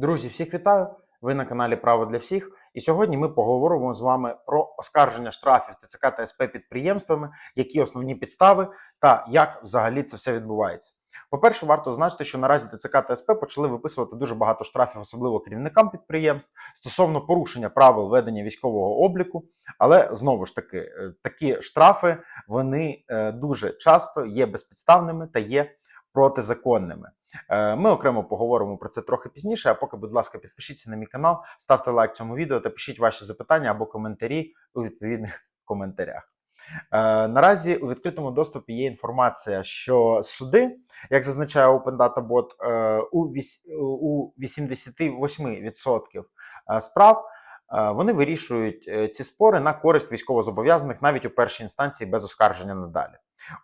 Друзі, всіх вітаю! Ви на каналі Право для всіх. І сьогодні ми поговоримо з вами про оскарження штрафів ТЦК та СП підприємствами, які основні підстави та як взагалі це все відбувається. По-перше, варто зазначити, що наразі ТЦК та СП почали виписувати дуже багато штрафів, особливо керівникам підприємств, стосовно порушення правил ведення військового обліку. Але знову ж таки, е, такі штрафи вони е, дуже часто є безпідставними та є протизаконними. Е, Ми окремо поговоримо про це трохи пізніше. А поки, будь ласка, підпишіться на мій канал, ставте лайк цьому відео та пишіть ваші запитання або коментарі у відповідних коментарях. Е, Наразі у відкритому доступі є інформація, що суди, як зазначає Open Data Bot, е, у 88% справ вони вирішують ці спори на користь військовозобов'язаних навіть у першій інстанції без оскарження надалі.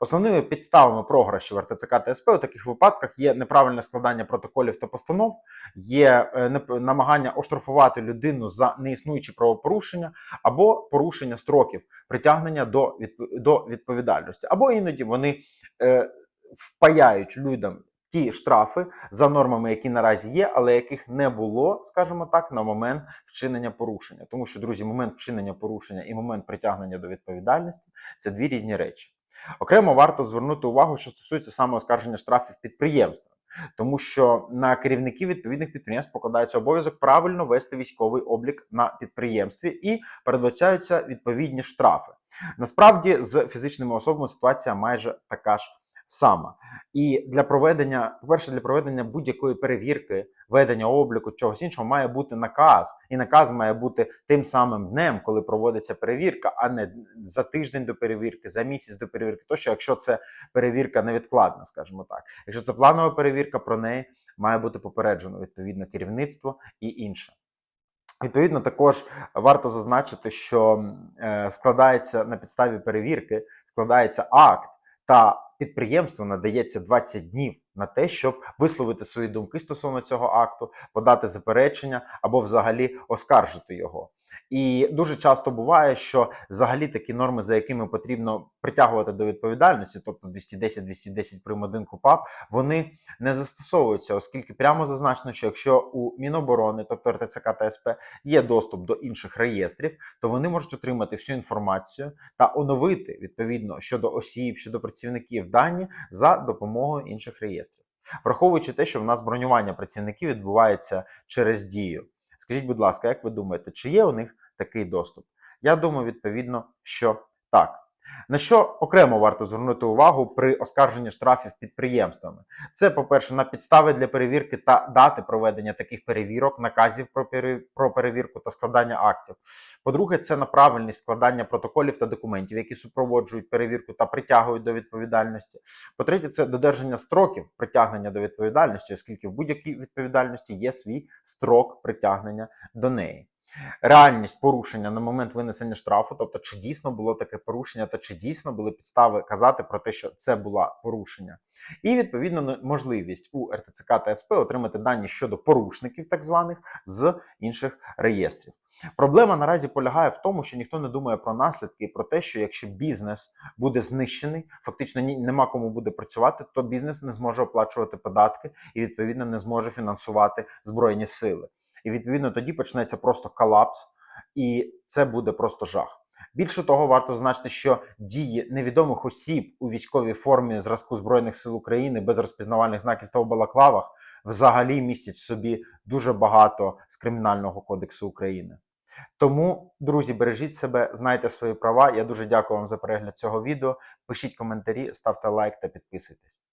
Основними підставами програшів РТЦК та СП у таких випадках є неправильне складання протоколів та постанов, є е, намагання оштрафувати людину за неіснуючі правопорушення або порушення строків притягнення до, до відповідальності, або іноді вони е, впаяють людям ті штрафи за нормами, які наразі є, але яких не було, скажімо так, на момент вчинення порушення. Тому що, друзі, момент вчинення порушення і момент притягнення до відповідальності це дві різні речі. Окремо варто звернути увагу, що стосується саме оскарження штрафів підприємства, тому що на керівників відповідних підприємств покладається обов'язок правильно вести військовий облік на підприємстві і передбачаються відповідні штрафи. Насправді з фізичними особами ситуація майже така ж сама. І для проведення, по-перше, для проведення будь-якої перевірки, ведення обліку, чогось іншого, має бути наказ. І наказ має бути тим самим днем, коли проводиться перевірка, а не за тиждень до перевірки, за місяць до перевірки. Тощо, якщо це перевірка невідкладна, скажімо так. Якщо це планова перевірка, про неї має бути попереджено відповідно керівництво і інше. Відповідно, також варто зазначити, що е, складається на підставі перевірки, складається акт, та підприємству надається 20 днів на те, щоб висловити свої думки стосовно цього акту, подати заперечення або взагалі оскаржити його. І дуже часто буває, що взагалі такі норми, за якими потрібно притягувати до відповідальності, тобто 210-210 прим. 1 КУПАП, вони не застосовуються, оскільки прямо зазначено, що якщо у Міноборони, тобто РТЦК та СП, є доступ до інших реєстрів, то вони можуть отримати всю інформацію та оновити відповідно щодо осіб, щодо працівників дані за допомогою інших реєстрів. Враховуючи те, що в нас бронювання працівників відбувається через дію. Скажіть, будь ласка, як ви думаєте, чи є у них такий доступ? Я думаю, відповідно, що так. На що окремо варто звернути увагу при оскарженні штрафів підприємствами? Це, по-перше, на підстави для перевірки та дати проведення таких перевірок, наказів про перевірку та складання актів. По-друге, це на правильність складання протоколів та документів, які супроводжують перевірку та притягують до відповідальності. По-третє, це додержання строків притягнення до відповідальності, оскільки в будь-якій відповідальності є свій строк притягнення до неї. Реальність порушення на момент винесення штрафу, тобто чи дійсно було таке порушення, та чи дійсно були підстави казати про те, що це було порушення, і відповідно можливість у РТЦК та СП отримати дані щодо порушників, так званих з інших реєстрів. Проблема наразі полягає в тому, що ніхто не думає про наслідки і про те, що якщо бізнес буде знищений, фактично ні, нема кому буде працювати, то бізнес не зможе оплачувати податки і відповідно не зможе фінансувати збройні сили. І відповідно тоді почнеться просто колапс, і це буде просто жах. Більше того, варто зазначити, що дії невідомих осіб у військовій формі зразку Збройних сил України без розпізнавальних знаків та у балаклавах взагалі містять в собі дуже багато з кримінального кодексу України. Тому, друзі, бережіть себе, знайте свої права. Я дуже дякую вам за перегляд цього відео. Пишіть коментарі, ставте лайк та підписуйтесь.